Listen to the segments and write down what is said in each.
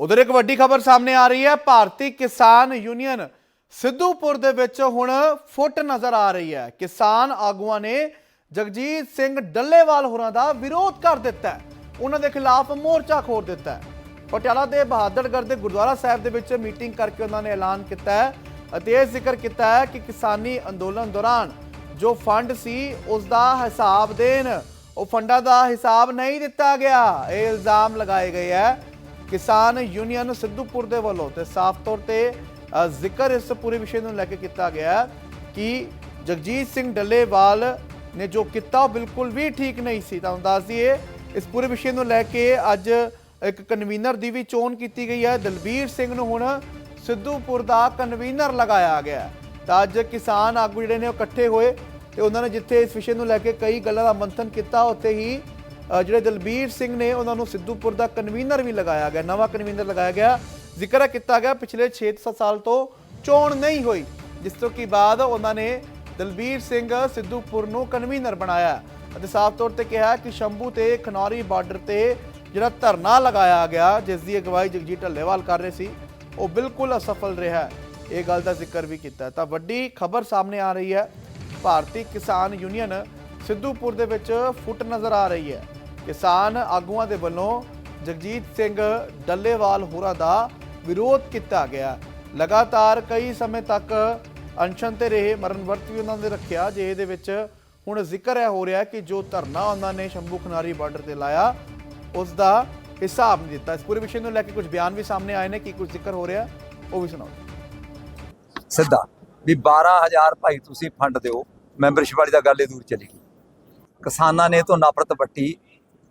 ਉਧਰ ਇੱਕ ਵੱਡੀ ਖਬਰ ਸਾਹਮਣੇ ਆ ਰਹੀ ਹੈ। ਭਾਰਤੀ ਕਿਸਾਨ ਯੂਨੀਅਨ ਸਿੱਧੂਪੁਰ ਦੇ ਵਿੱਚ ਹੁਣ ਫੁੱਟ ਨਜ਼ਰ ਆ ਰਹੀ ਹੈ। ਕਿਸਾਨ ਆਗੂਆਂ ਨੇ ਜਗਜੀਤ ਸਿੰਘ ਡੱਲੇਵਾਲ ਹੋਰਾਂ ਦਾ ਵਿਰੋਧ ਕਰ ਦਿੱਤਾ ਹੈ। ਉਹਨਾਂ ਦੇ ਖਿਲਾਫ ਮੋਰਚਾ ਖੋਲ ਦਿੱਤਾ ਹੈ। ਪਟਿਆਲਾ ਦੇ ਬਹਾਦਰਗੜ੍ਹ ਦੇ ਗੁਰਦੁਆਰਾ ਸਾਹਿਬ ਦੇ ਵਿੱਚ ਮੀਟਿੰਗ ਕਰਕੇ ਉਹਨਾਂ ਨੇ ਐਲਾਨ ਕੀਤਾ ਹੈ ਅਤੇ ਇਹ ਜ਼ਿਕਰ ਕੀਤਾ ਹੈ ਕਿ ਕਿਸਾਨੀ ਅੰਦੋਲਨ ਦੌਰਾਨ ਜੋ ਫੰਡ ਸੀ, ਉਸ ਦਾ ਹਿਸਾਬ ਦੇਣ, ਉਹ ਫੰਡਾਂ ਦਾ ਹਿਸਾਬ ਨਹੀਂ ਦਿੱਤਾ ਗਿਆ। ਇਹ ਇਲਜ਼ਾਮ ਲਗਾਏ ਗਏ ਹੈ ਕਿਸਾਨ ਯੂਨੀਅਨ ਸਿੱਧੂਪੁਰ ਦੇ ਵੱਲੋਂ ਤੇ ਸਾਫ਼ ਤੌਰ ਤੇ ਜ਼ਿਕਰ ਇਸ ਪੂਰੇ ਵਿਸ਼ੇ ਨੂੰ ਲੈ ਕੇ ਕੀਤਾ ਗਿਆ ਕਿ ਜਗਜੀਤ ਸਿੰਘ ਡੱਲੇਵਾਲ ਨੇ ਜੋ ਕੀਤਾ ਉਹ ਬਿਲਕੁਲ ਵੀ ਠੀਕ ਨਹੀਂ ਸੀ। ਤੁਹਾਨੂੰ ਦੱਸ ਦਈਏ, ਇਸ ਪੂਰੇ ਵਿਸ਼ੇ ਨੂੰ ਲੈ ਕੇ ਅੱਜ ਇੱਕ ਕਨਵੀਨਰ ਦੀ ਵੀ ਚੋਣ ਕੀਤੀ ਗਈ ਹੈ। ਦਲਬੀਰ ਸਿੰਘ ਨੂੰ ਹੁਣ ਸਿੱਧੂਪੁਰ ਦਾ ਕਨਵੀਨਰ ਲਗਾਇਆ ਗਿਆ ਤਾਂ ਅੱਜ ਕਿਸਾਨ ਆਗੂ ਜਿਹੜੇ ਨੇ ਉਹ ਇਕੱਠੇ ਹੋਏ ਤੇ ਉਹਨਾਂ ਨੇ ਜਿੱਥੇ ਇਸ ਵਿਸ਼ੇ ਨੂੰ ਲੈ ਕੇ ਕਈ ਗੱਲਾਂ ਦਾ ਮੰਥਨ ਕੀਤਾ, ਉੱਥੇ ਹੀ ਜਿਹੜੇ ਦਲਬੀਰ ਸਿੰਘ ਨੇ ਉਹਨਾਂ ਨੂੰ ਸਿੱਧੂਪੁਰ ਦਾ ਕਨਵੀਨਰ ਵੀ ਲਗਾਇਆ ਗਿਆ, ਨਵਾਂ ਕਨਵੀਨਰ ਲਗਾਇਆ ਗਿਆ। ਜ਼ਿਕਰ ਕੀਤਾ ਗਿਆ ਪਿਛਲੇ 6 ਸਾਲ ਤੋਂ ਚੋਣ ਨਹੀਂ ਹੋਈ, ਜਿਸ ਤੋਂ ਕੀ ਬਾਅਦ ਉਹਨਾਂ ਨੇ ਦਲਬੀਰ ਸਿੰਘ ਸਿੱਧੂਪੁਰ ਨੂੰ ਕਨਵੀਨਰ ਬਣਾਇਆ। ਅਤੇ ਸਾਫ਼ ਤੌਰ ਤੇ ਕਿਹਾ ਕਿ ਸ਼ੰਭੂ ਤੇ ਖਨੌਰੀ ਬਾਰਡਰ ਤੇ ਜਿਹੜਾ ਧਰਨਾ ਲਗਾਇਆ ਗਿਆ, ਜਿਸ ਦੀ ਅਗਵਾਈ ਜਗਜੀਤ ਢੱਲੇਵਾਲ ਕਰ ਰਹੇ ਸੀ, ਉਹ ਬਿਲਕੁਲ ਅਸਫਲ ਰਿਹਾ। ਇਹ ਗੱਲ ਦਾ ਜ਼ਿਕਰ ਵੀ ਕੀਤਾ। ਤਾਂ ਵੱਡੀ ਖਬਰ ਸਾਹਮਣੇ ਆ ਰਹੀ ਹੈ, ਭਾਰਤੀ ਕਿਸਾਨ ਯੂਨੀਅਨ ਸਿੱਧੂਪੁਰ ਦੇ ਵਿੱਚ ਫੁੱਟ ਨਜ਼ਰ ਆ ਰਹੀ ਹੈ। ਕਿਸਾਨ ਆਗੂਆਂ ਦੇ ਵੱਲੋਂ ਜਗਜੀਤ ਸਿੰਘ ਡੱਲੇਵਾਲ ਹੋਰਾਂ ਦਾ ਵਿਰੋਧ ਕੀਤਾ ਗਿਆ। ਲਗਾਤਾਰ ਕਈ ਸਮੇਂ ਤੱਕ ਅਨਸ਼ਨ ਤੇ ਰਹੇ, ਮਰਨ ਵਰਤ ਵੀ ਉਹਨਾਂ ਨੇ ਰੱਖਿਆ। ਜੇ ਇਹਦੇ ਵਿੱਚ ਹੁਣ ਜ਼ਿਕਰ ਹੈ ਹੋ ਰਿਹਾ ਕਿ ਜੋ ਧਰਨਾ ਉਹਨਾਂ ਨੇ ਸ਼ੰਭੂ ਖਨਾਰੀ ਬਾਰਡਰ ਤੇ ਲਾਇਆ ਉਸ ਦਾ ਹਿਸਾਬ ਨਹੀਂ ਦਿੱਤਾ। ਇਸ ਪੂਰੇ ਵਿਸ਼ੇ ਨੂੰ ਲੈ ਕੇ ਕੁਝ ਬਿਆਨ ਵੀ ਸਾਹਮਣੇ ਆਏ ਨੇ, ਕੀ ਕੁਝ ਜ਼ਿਕਰ ਹੋ ਰਿਹਾ, ਉਹ ਵੀ ਸੁਣਾਓ। ਸਿੱਧਾ, ਵੀ 12000 ਭਾਈ ਤੁਸੀਂ ਫੰਡ ਦਿਓ, ਮੈਂਬਰਸ਼ਿਪ ਵਾਲੀ ਦਾ ਗੱਲ ਇਹ ਦੂਰ ਚਲੀ ਗਈ। ਕਿਸਾਨਾਂ ਨੇ ਤੋਂ ਨਫ਼ਰਤ ਵੱਟੀ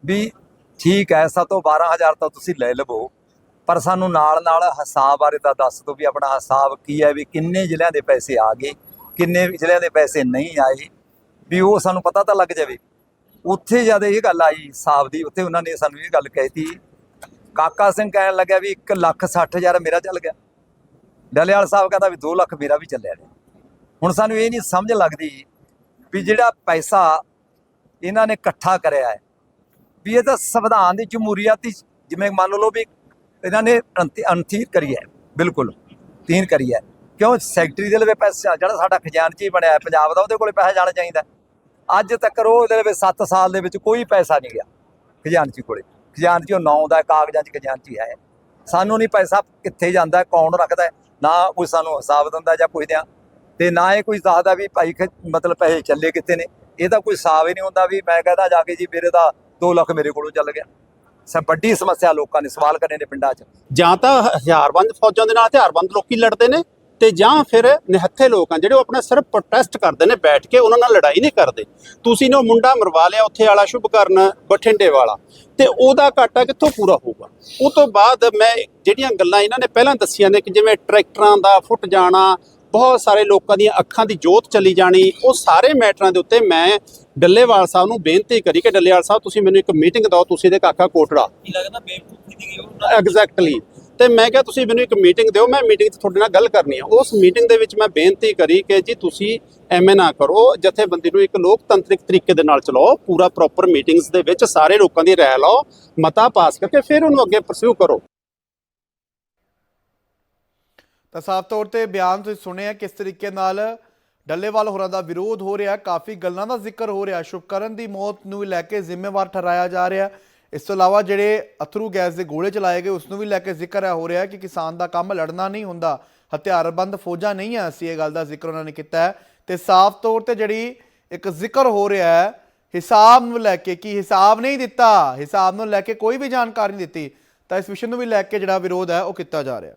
ਵੀ ਠੀਕ ਹੈ ਸਾ ਤੋਂ 12000 ਤਾਂ ਤੁਸੀਂ ਲੈ ਲਵੋ, ਪਰ ਸਾਨੂੰ ਨਾਲ ਨਾਲ ਹਿਸਾਬ ਬਾਰੇ ਤਾਂ ਦੱਸ ਦਿਓ ਵੀ ਆਪਣਾ ਹਿਸਾਬ ਕੀ ਹੈ ਵੀ ਕਿੰਨੇ ਜ਼ਿਲ੍ਹਿਆਂ ਦੇ ਪੈਸੇ ਆ ਗਏ, ਕਿੰਨੇ ਜ਼ਿਲ੍ਹਿਆਂ ਦੇ ਪੈਸੇ ਨਹੀਂ ਆਏ, ਵੀ ਉਹ ਸਾਨੂੰ ਪਤਾ ਤਾਂ ਲੱਗ ਜਾਵੇ। ਉੱਥੇ ਜਦ ਇਹ ਗੱਲ ਆਈ ਹਿਸਾਬ ਦੀ, ਉੱਥੇ ਉਹਨਾਂ ਨੇ ਸਾਨੂੰ ਇਹ ਗੱਲ ਕਹਿਤੀ, ਕਾਕਾ ਸਿੰਘ ਕਹਿਣ ਲੱਗਿਆ ਵੀ 1 ਲੱਖ 60 ਹਜ਼ਾਰ ਮੇਰਾ ਚੱਲ ਗਿਆ। ਡੱਲੇਵਾਲ ਸਾਹਿਬ ਕਹਿੰਦਾ ਵੀ 2 ਲੱਖ ਮੇਰਾ ਵੀ ਚੱਲਿਆ ਹੁਣ ਸਾਨੂੰ ਇਹ ਨਹੀਂ ਸਮਝ ਲੱਗਦੀ ਵੀ ਜਿਹੜਾ ਪੈਸਾ ਇਹਨਾਂ ਨੇ ਇਕੱਠਾ ਕਰਿਆ ਹੈ ਵੀ ਇਹ ਤਾਂ ਸੰਵਿਧਾਨ ਦੀ ਜਮਹੂਰੀਅਤ ਦੀ ਜਿਵੇਂ ਮੰਨ ਲਓ ਵੀ ਇਹਨਾਂ ਨੇ ਅੰਤੀ- ਕਰੀ ਹੈ, ਬਿਲਕੁਲ, ਤੀਨ ਕਰੀ ਹੈ। ਕਿਉਂ? ਸੈਕਟਰੀ ਦੇ ਲਵੇ ਪੈਸਾ, ਜਿਹੜਾ ਸਾਡਾ ਖਜ਼ਾਨਚੀ ਬਣਿਆ ਪੰਜਾਬ ਦਾ ਉਹਦੇ ਕੋਲੇ ਪੈਸਾ ਜਾਣਾ ਚਾਹੀਦਾ ਅੱਜ ਤੱਕ ਉਹ ਉਹਦੇ ਲਵੇ 7 ਸਾਲ ਦੇ ਵਿੱਚ ਕੋਈ ਪੈਸਾ ਨਹੀਂ ਗਿਆ ਖਜ਼ਾਨਚੀ ਕੋਲੇ। ਖਜ਼ਾਨਚੀ ਉਹ ਨਾਂ ਦਾ ਕਾਗਜ਼ਾਂ 'ਚ ਖਜ਼ਾਨਚੀ ਹੈ ਸਾਨੂੰ ਨਹੀਂ ਪੈਸਾ ਕਿੱਥੇ ਜਾਂਦਾ, ਕੌਣ ਰੱਖਦਾ ਨਾ ਕੋਈ ਸਾਨੂੰ ਹਿਸਾਬ ਦਿੰਦਾ ਜਾਂ ਪੁੱਛਦਿਆਂ। ਆ ਤੇ ਨਾ ਇਹ ਕੋਈ ਦੱਸਦਾ ਵੀ ਭਾਈ ਖ- ਮਤਲਬ ਪੈਸੇ ਚੱਲੇ ਕਿੱਥੇ ਨੇ। ਇਹਦਾ ਕੋਈ ਹਿਸਾਬ ਹੀ ਨਹੀਂ ਹੁੰਦਾ ਵੀ ਮੈਂ ਕਹਦਾ ਜਾ ਕੇ ਜੀ ਮੇਰੇ ਦਾ 2 ਲੱਖ ਮੇਰੇ ਕੋਲੋਂ ਚੱਲ ਗਿਆ। ਸਭ ਵੱਡੀ ਸਮੱਸਿਆ ਲੋਕਾਂ ਨੇ ਸਵਾਲ ਕਰੇ ਨੇ ਪਿੰਡਾਂ 'ਚ। ਜਾਂ ਤਾਂ ਹਥਿਆਰਬੰਦ ਫੌਜਾਂ ਦੇ ਨਾਲ ਹਥਿਆਰਬੰਦ ਲੋਕੀ ਲੜਦੇ ਨੇ ਤੇ ਜਾਂ ਫਿਰ ਨਿਹੱਥੇ ਲੋਕ ਆ ਜਿਹੜੇ ਉਹ ਆਪਣਾ ਸਿਰਫ ਪ੍ਰੋਟੈਸਟ ਕਰਦੇ ਨੇ, ਬੈਠ ਕੇ ਉਹਨਾਂ ਨਾਲ ਲੜਾਈ ਨਹੀਂ ਕਰਦੇ। ਤੁਸੀਂ ਨੇ ਉਹ ਮੁੰਡਾ ਮਰਵਾ ਲਿਆ ਉੱਥੇ ਵਾਲਾ ਸ਼ੁਭਕਰਨ ਬਠਿੰਡੇ ਵਾਲਾ। ਤੇ ਉਹਦਾ ਘਾਟਾ ਕਿੱਥੋਂ ਪੂਰਾ ਹੋਊਗਾ? ਉਹ ਤੋਂ ਬਾਅਦ ਮੈਂ ਜਿਹੜੀਆਂ ਗੱਲਾਂ ਇਹਨਾਂ ਨੇ ਪਹਿਲਾਂ ਦੱਸੀਆਂ ਨੇ ਕਿ ਜਿਵੇਂ ਟਰੈਕਟਰਾਂ ਦਾ ਫੁੱਟ ਜਾਣਾ ਬਹੁਤ ਸਾਰੇ ਲੋਕਾਂ ਦੀਆਂ ਅੱਖਾਂ ਦੀ ਜੋਤ ਚਲੀ ਜਾਣੀ। ਉਹ ਸਾਰੇ ਮੈਟਰਾਂ ਦੇ ਉੱਤੇ ਮੈਂ ਡੱਲੇਵਾਲ ਸਾਹਿਬ ਨੂੰ ਬੇਨਤੀ ਕਰੀ ਕਿ ਡੱਲੇਵਾਲ ਸਾਹਿਬ ਤੁਸੀਂ ਮੈਨੂੰ ਇੱਕ ਮੀਟਿੰਗ ਦਿਓ ਤੁਸੀਂ ਦੇ ਕਾਕਾ ਕੋਟੜਾ। ਕੀ ਲੱਗਦਾ ਬੇਵਕੂਫੀ ਦੀ ਗਈ ਉਹ ਐਗਜ਼ੈਕਟਲੀ ਤੇ ਮੈਂ ਕਿਹਾ ਤੁਸੀਂ ਮੈਨੂੰ ਇੱਕ ਮੀਟਿੰਗ ਦਿਓ ਮੈਂ ਮੀਟਿੰਗ 'ਚ ਤੁਹਾਡੇ ਨਾਲ ਗੱਲ ਕਰਨੀ ਹੈ ਉਸ ਮੀਟਿੰਗ ਦੇ ਵਿੱਚ ਮੈਂ ਬੇਨਤੀ ਕਰੀ ਕਿ ਜੀ ਤੁਸੀਂ ਐਵੇਂ ਨਾ ਕਰੋ ਜਥੇਬੰਦੀ ਨੂੰ ਇੱਕ ਲੋਕਤੰਤਰਿਕ ਤਰੀਕੇ ਦੇ ਨਾਲ ਚਲਾਓ ਪੂਰਾ ਪ੍ਰੋਪਰ ਮੀਟਿੰਗਸ ਦੇ ਵਿੱਚ ਸਾਰੇ ਲੋਕਾਂ ਦੀ ਰਾਏ ਲਓ ਮਤਾ ਪਾਸ ਕਰਕੇ ਫਿਰ ਉਹਨੂੰ ਅੱਗੇ ਪਰਸਿਊ ਕਰੋ। ਤਾਂ ਸਾਫ਼ ਤੌਰ ਤੇ ਬਿਆਨ ਤੁਸੀਂ ਸੁਣਿਆ ਕਿਸ ਤਰੀਕੇ ਨਾਲ ਡੱਲੇਵਾਲ ਹੋਰਾਂ ਦਾ ਵਿਰੋਧ ਹੋ ਰਿਹਾ ਕਾਫੀ ਗੱਲਾਂ ਦਾ ਜ਼ਿਕਰ ਹੋ ਰਿਹਾ ਸ਼ੁਭਕਰਨ ਦੀ ਮੌਤ ਨੂੰ ਵੀ ਲੈ ਕੇ ਜ਼ਿੰਮੇਵਾਰ ਠਹਿਰਾਇਆ ਜਾ ਰਿਹਾ ਇਸ ਤੋਂ ਇਲਾਵਾ ਜਿਹੜੇ ਅਥਰੂ ਗੈਸ ਦੇ ਗੋਲੇ ਚਲਾਏ ਗਏ, ਉਸ ਨੂੰ ਵੀ ਲੈ ਕੇ ਜ਼ਿਕਰ ਹੈ ਹੋ ਰਿਹਾ ਕਿ ਕਿਸਾਨ ਦਾ ਕੰਮ ਲੜਨਾ ਨਹੀਂ ਹੁੰਦਾ। ਹਥਿਆਰਬੰਦ ਫੌਜਾਂ ਨਹੀਂ ਆ ਅਸੀਂ ਇਹ ਗੱਲ ਦਾ ਜ਼ਿਕਰ ਉਹਨਾਂ ਨੇ ਕੀਤਾ ਹੈ। ਤੇ ਸਾਫ਼ ਤੌਰ ਤੇ ਜਿਹੜੀ ਇੱਕ ਜ਼ਿਕਰ ਹੋ ਰਿਹਾ ਹੈ, ਹਿਸਾਬ ਨੂੰ ਲੈ ਕੇ ਕਿ ਹਿਸਾਬ ਨਹੀਂ ਦਿੱਤਾ, ਹਿਸਾਬ ਨੂੰ ਲੈ ਕੇ ਕੋਈ ਵੀ ਜਾਣਕਾਰੀ ਨਹੀਂ ਦਿੱਤੀ, ਤਾਂ ਇਸ ਵਿਸ਼ੇ ਨੂੰ ਵੀ ਲੈ ਕੇ ਜਿਹੜਾ ਵਿਰੋਧ ਹੈ ਉਹ ਕੀਤਾ ਜਾ ਰਿਹਾ